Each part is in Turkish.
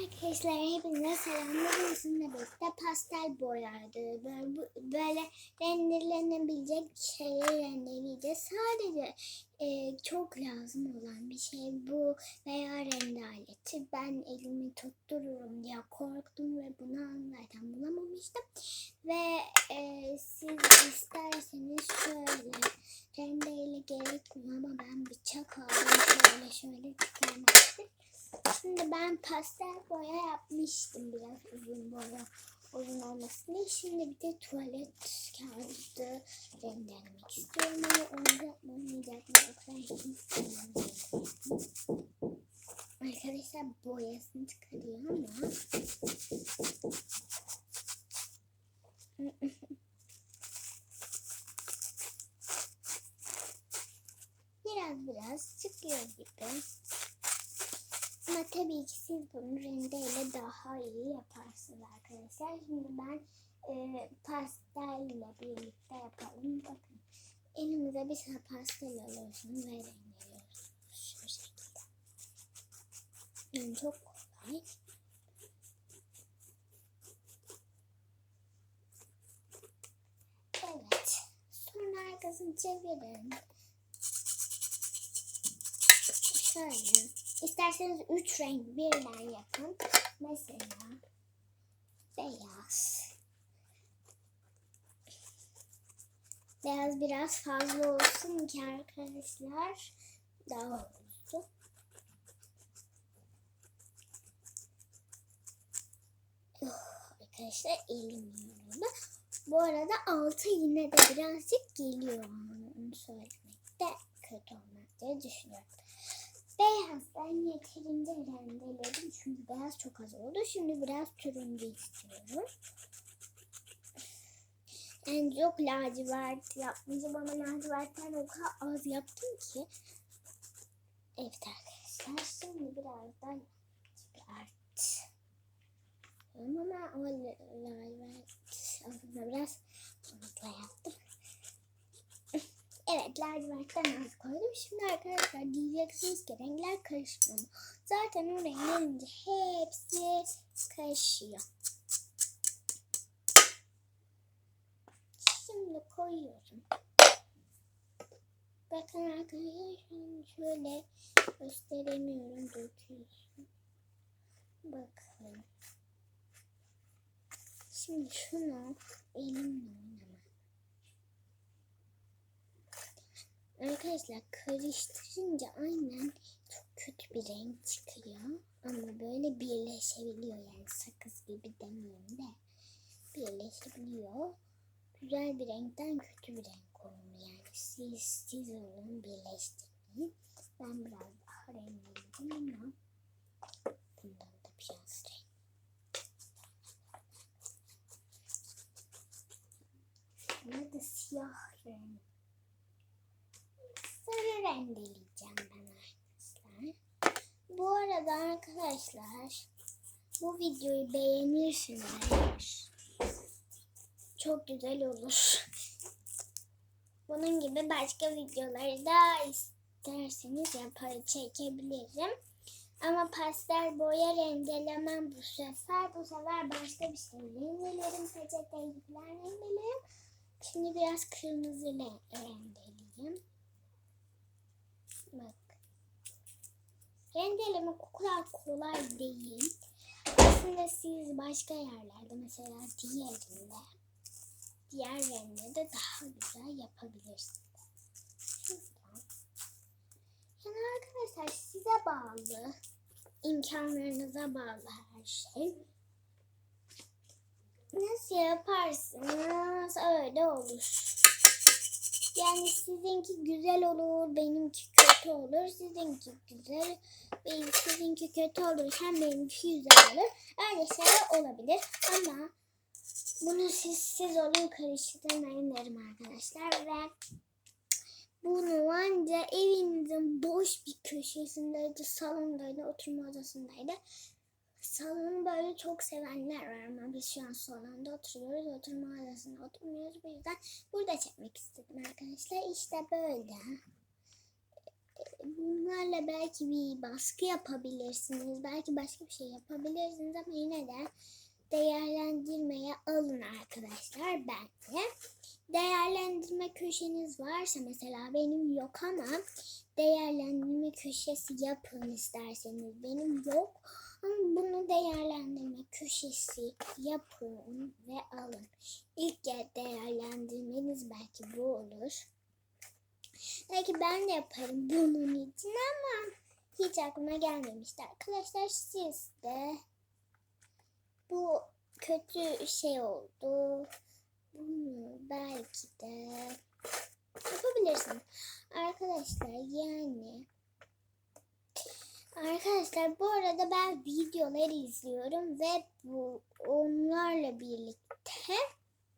Arkadaşlar hepinize selamlar. Sizinle birlikte pastel boyardı. Böyle, böyle rendelenebilecek şeyleri rendeleyeceğiz. Sadece e, çok lazım olan bir şey bu veya rende aleti. Ben elimi tuttururum diye korktum ve bunu zaten bulamamıştım. Ve e, siz isterseniz şöyle rendeyle gerekmiyor ama ben bıçak aldım. Şöyle şöyle çıkarmıştım. Şimdi ben pastel boya yapmıştım biraz uzun boya uzun olmasını. Şimdi bir de tuvalet kağıdı rendelemek istiyorum ama onu hiç istemiyorum. Arkadaşlar boyasını çıkarıyor ama biraz biraz çıkıyor gibi. Ama tabii ki siz bunu rendeyle daha iyi yaparsınız arkadaşlar. Şimdi ben e, pastelle birlikte yapalım. Bakın elimize bir tane pastel alıyorsunuz ve rendeliyorsunuz. Şu şekilde. Yani çok kolay. Evet. Sonra arkasını çevirin. Şöyle. İsterseniz üç renk birden yapın. Mesela beyaz. Beyaz biraz fazla olsun ki arkadaşlar daha. Oh, arkadaşlar elim yoruldu. Bu arada altı yine de birazcık geliyor onu söylemekte kötü olmaz diye düşünüyorum. Beyazdan yeterince rendeledim çünkü beyaz çok az oldu. Şimdi biraz turuncu istiyorum. En çok lacivert yapmayacağım ama lacivertten o kadar az yaptım ki. Evet arkadaşlar şimdi biraz da lacivert. Ama o lacivert aslında biraz fazla yaptım. Evet lacivertten az koydum. Şimdi arkadaşlar diyeceksiniz ki renkler karışmıyor. Zaten o renklerin hepsi karışıyor. Şimdi koyuyorum. Bakın arkadaşlar şöyle gösteremiyorum döküyorsun. Bakın. Şimdi şunu elimle Arkadaşlar karıştırınca aynen çok kötü bir renk çıkıyor. Ama böyle birleşebiliyor yani sakız gibi demeyeyim de birleşebiliyor. Güzel bir renkten kötü bir renk oluyor yani siz, siz olun birleştirmeyin. Ben biraz daha renkliydim ama bundan da biraz renk. Burada siyah renk sarı rendeleyeceğim ben arkadaşlar. Bu arada arkadaşlar bu videoyu beğenirsiniz çok güzel olur. Bunun gibi başka videoları da isterseniz yapar çekebilirim. Ama pastel boya rendelemem bu sefer. Bu sefer başka bir şey rendelerim. Peçeteyi falan rendelerim. Şimdi biraz kırmızı rendeleyeyim. Bak. Rendeleme o kadar kolay değil. Aslında siz başka yerlerde mesela diğerinde diğer rende de daha güzel yapabilirsiniz. Yani arkadaşlar size bağlı. imkanlarınıza bağlı her şey. Nasıl yaparsınız öyle olur. Yani sizinki güzel olur, benimki kötü olur. Sizinki güzel, benim sizinki kötü olurken benimki güzel olur. Öyle şeyler olabilir ama bunu siz siz olun karıştırmayın derim arkadaşlar ve bunu anca evinizin boş bir köşesindeydi, salondaydı, oturma odasındaydı. Salonu böyle çok sevenler var ama biz şu an salonda oturuyoruz. Oturma odasında oturmuyoruz. Bu yüzden burada çekmek istedim arkadaşlar. İşte böyle. bunlarla belki bir baskı yapabilirsiniz. Belki başka bir şey yapabilirsiniz ama yine de değerlendirmeye alın arkadaşlar bence. Değerlendirme köşeniz varsa mesela benim yok ama değerlendirme köşesi yapın isterseniz. Benim yok ama bunu değerlendirme köşesi yapın ve alın. İlk değerlendirmeniz belki bu olur. Belki ben de yaparım bunun için ama hiç aklıma gelmemişti. Arkadaşlar siz de bu kötü şey oldu. Belki de yapabilirsiniz. Arkadaşlar yani Arkadaşlar bu arada ben videolar izliyorum ve bu onlarla birlikte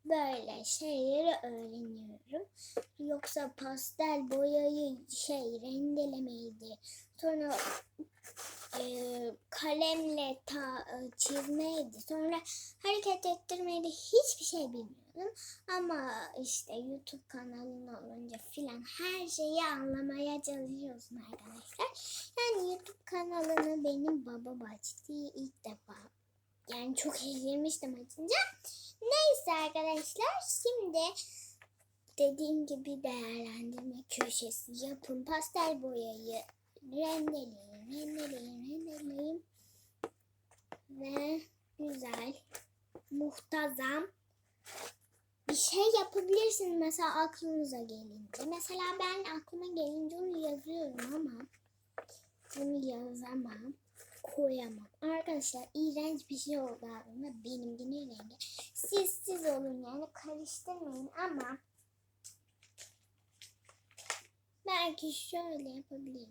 böyle şeyleri öğreniyorum. Yoksa pastel boyayı şey rendelemeydi. Sonra e, kalemle ta, e, çizmeydi. Sonra hareket ettirmeydi. Hiçbir şey bilmiyordum. Ama işte YouTube kanalın olunca filan her şeyi anlamaya çalışıyorsun arkadaşlar. Yani YouTube kanalını benim babam açtı ilk defa. Yani çok şaşırmıştım açınca. Neyse arkadaşlar şimdi dediğim gibi değerlendirme köşesi yapın. Pastel boyayı rendeleyin, rendeleyin, rendeleyin. Ve güzel, muhtazam bir şey yapabilirsin mesela aklınıza gelince. Mesela ben aklıma gelince onu yazıyorum ama bunu yazamam, koyamam. Arkadaşlar iğrenç bir şey oldu aklımda. Benimkinin rengi. Siz siz olun yani karıştırmayın ama belki şöyle yapabilirim.